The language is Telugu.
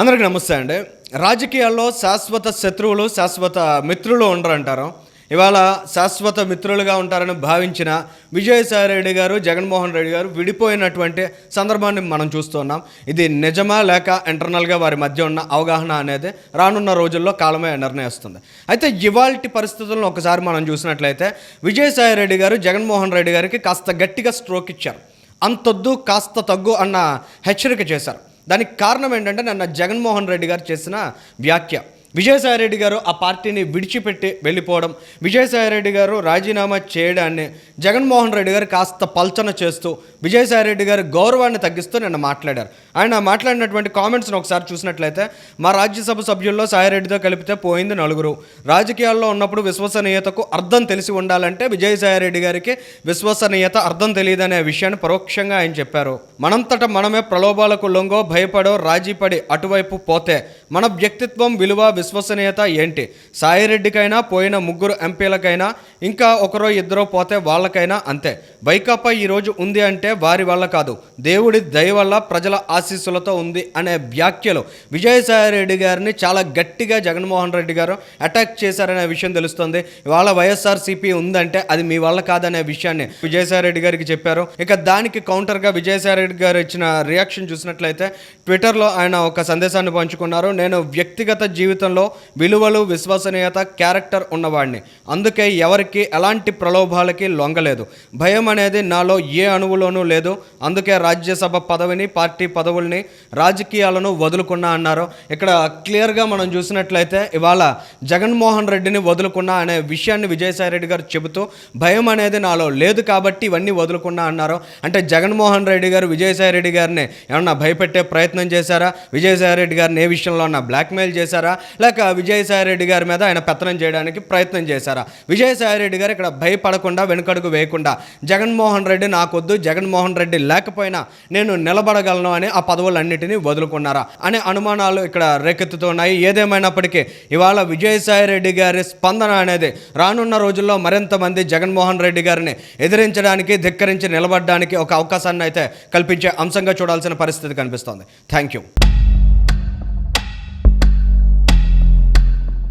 అందరికీ నమస్తే అండి. రాజకీయాల్లో శాశ్వత శత్రువులు శాశ్వత మిత్రులు ఉండరంటారు. ఇవాళ శాశ్వత మిత్రులుగా ఉంటారని భావించిన విజయసాయి రెడ్డి గారు జగన్మోహన్ రెడ్డి గారు విడిపోయినటువంటి సందర్భాన్ని మనం చూస్తున్నాం ఇది నిజమా లేక ఇంటర్నల్గా వారి మధ్య ఉన్న అవగాహన అనేది రానున్న రోజుల్లో కాలమే నిర్ణయిస్తుంది. అయితే ఇవాల్టి పరిస్థితులను ఒకసారి మనం చూసినట్లయితే విజయసాయి రెడ్డి గారు జగన్మోహన్ రెడ్డి గారికి కాస్త గట్టిగా స్ట్రోక్ ఇచ్చారు. అంతొద్దు కాస్త తగ్గు అన్న హెచ్చరిక చేశారు. దానికి కారణం ఏంటంటే నన్న జగన్మోహన్ రెడ్డి గారు చేసిన వ్యాఖ్య. విజయసాయి రెడ్డి గారు ఆ పార్టీని విడిచిపెట్టి వెళ్ళిపోవడం విజయసాయి రెడ్డి గారు రాజీనామా చేయడాన్ని జగన్మోహన్ రెడ్డి గారు కాస్త పల్చన చేస్తూ విజయసాయి రెడ్డి గారి గౌరవాన్ని తగ్గిస్తూ నిన్న మాట్లాడారు. ఆయన మాట్లాడినటువంటి కామెంట్స్ని ఒకసారి చూసినట్లయితే మా రాజ్యసభ సభ్యుల్లో సాయిరెడ్డితో కలిపితే పోయింది నలుగురు. రాజకీయాల్లో ఉన్నప్పుడు విశ్వసనీయతకు అర్థం తెలిసి ఉండాలంటే విజయసాయి రెడ్డి గారికి విశ్వసనీయత అర్థం తెలియదనే విషయాన్ని పరోక్షంగా ఆయన చెప్పారు. మనంతట మనమే ప్రలోభాలకు లొంగో భయపడో రాజీపడి అటువైపు పోతే మన వ్యక్తిత్వం విలువ విశ్వసనీయత ఏంటి? సాయిరెడ్డికైనా పోయిన ముగ్గురు ఎంపీలకైనా ఇంకా ఒకరో ఇద్దరో పోతే వాళ్ళకైనా అంతే. వైకాపా ఈరోజు ఉంది అంటే వారి వల్ల కాదు. దేవుడి దయ వల్ల ప్రజల ఆశీస్సులతో ఉంది అనే వ్యాఖ్యలు విజయసాయిరెడ్డి గారిని చాలా గట్టిగా జగన్మోహన్ రెడ్డి గారు అటాక్ చేశారనే విషయం తెలుస్తుంది. ఇవాళ వైఎస్ఆర్సీపీ ఉందంటే అది మీ వల్ల కాదనే విషయాన్ని విజయసాయిరెడ్డి గారికి చెప్పారు. ఇక దానికి కౌంటర్గా విజయసాయిరెడ్డి గారు ఇచ్చిన రియాక్షన్ చూసినట్లయితే ట్విట్టర్లో ఆయన ఒక సందేశాన్ని పంచుకున్నారు. నేను వ్యక్తిగత జీవితంలో విలువలు విశ్వసనీయత క్యారెక్టర్ ఉన్నవాడిని అందుకే ఎవరికి ఎలాంటి ప్రలోభాలకి లొంగలేదు. భయం అనేది నాలో ఏ అణువులోనూ లేదు. అందుకే రాజ్యసభ పదవిని పార్టీ పదవుల్ని రాజకీయాలను వదులుకున్నా అన్నారు. ఇక్కడ క్లియర్గా మనం చూసినట్లయితే ఇవాళ జగన్మోహన్ రెడ్డిని వదులుకున్నా అనే విషయాన్ని విజయసాయి రెడ్డి గారు చెబుతూ భయం అనేది నాలో లేదు కాబట్టి ఇవన్నీ వదులుకున్నా అన్నారు. అంటే జగన్మోహన్ రెడ్డి గారు విజయసాయి రెడ్డి గారిని ఏమన్నా భయపెట్టే ప్రయత్నం చేశారా? విజయసాయి రెడ్డి గారిని ఏ విషయంలో అన్నా బ్లాక్మెయిల్ చేశారా? లేక విజయసాయి రెడ్డి గారి మీద ఆయన పెత్తనం చేయడానికి ప్రయత్నం చేశారా? విజయసాయి రెడ్డి గారు ఇక్కడ భయపడకుండా వెనుకడుగు వేయకుండా జగన్మోహన్ రెడ్డి నాకొద్దు జగన్మోహన్ రెడ్డి లేకపోయినా నేను నిలబడగలను అని ఆ పదవులన్నిటినీ వదులుకున్నారా? అనే అనుమానాలు ఇక్కడ రేకెత్తుతున్నాయి. ఏదేమైనప్పటికీ ఇవాళ విజయసాయి రెడ్డి గారి స్పందన అనేది రానున్న రోజుల్లో మరింత మంది జగన్మోహన్ రెడ్డి గారిని ఎదిరించడానికి ధిక్కరించి నిలబడడానికి ఒక అవకాశాన్ని అయితే కల్పించే అంశంగా చూడాల్సిన పరిస్థితి కనిపిస్తోంది. Thank you